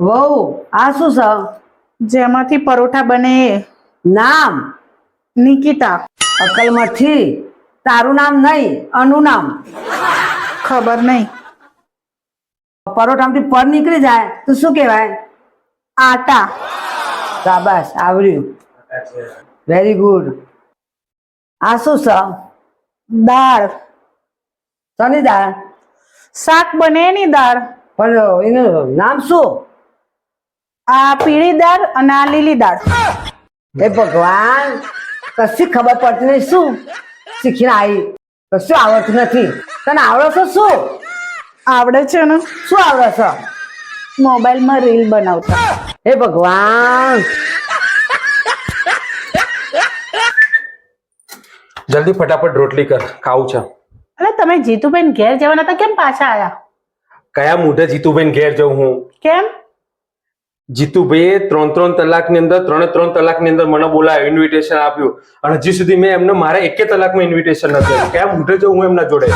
વહુ આ શું છે? જેમાંથી પરોઠા બને નામ? નિકિતા. અકલમાંથી તારું નામ નહીં અનું નામ. ખબર નહીં. પરોઠામાંથી પર નીકળી જાય તો શું કહેવાય? આટા. શાબાશ આવડ્યું. વેરી ગુડ આ શું છે? દાળ. શની દાળ? શાક બને એની દાળ. પણ એનું નામ શું? આ પીળી દાળ અને આ લીલી દાળ. હે ભગવાન કશી ખબર પડતી નહીં શું? શીખીને આવી કશું આવડતું નથી. તને આવડે છે શું? આવડે છે ને. શું આવડે છે? મોબાઈલમાં રીલ બનાવતા. હે ભગવાન. જલ્દી ફટાફટ રોટલી કર ખાવું છે. અરે તમે જીતુબેન ઘેર જવાના હતા? કેમ પાછા આયા? કયા મૂઢે જીતુબેન ઘેર જઉં હું? કેમ? જીતુભાઈએ ત્રણ ત્રણ કલાકની અંદર, ત્રણે ત્રણ કલાકની અંદર મને બોલાયો ઇન્વિટેશન આપ્યું. અને હજી સુધી મેં એમને મારા એકે કલાકમાં ઇન્વિટેશન નથી કેમ? ઉઠે છે, હું એમના જોડે.